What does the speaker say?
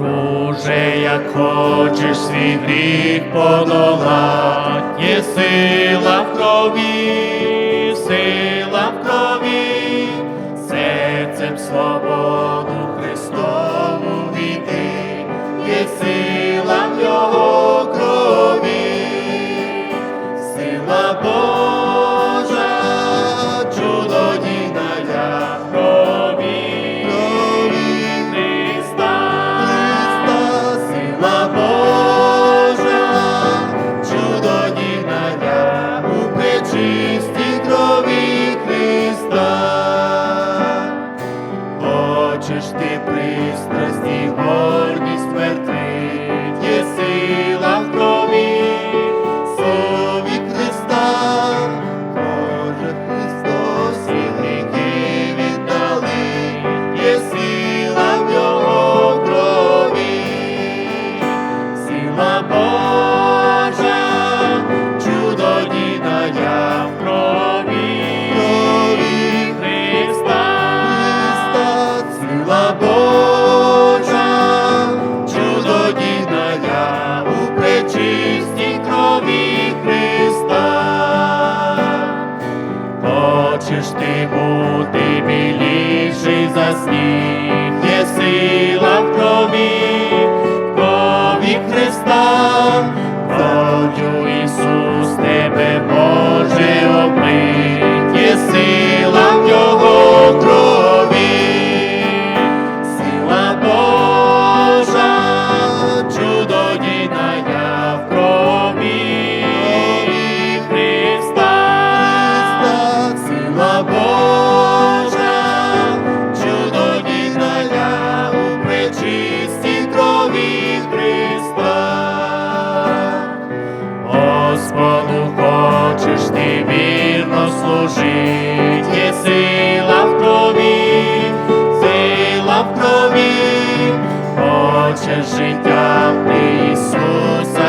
Друже, як хочеш свій гріх подолать, є сила в крові, сила в крові, серцем свободи. Хочеш ти бути біліший за сніг. оче життя, ти Ісусе.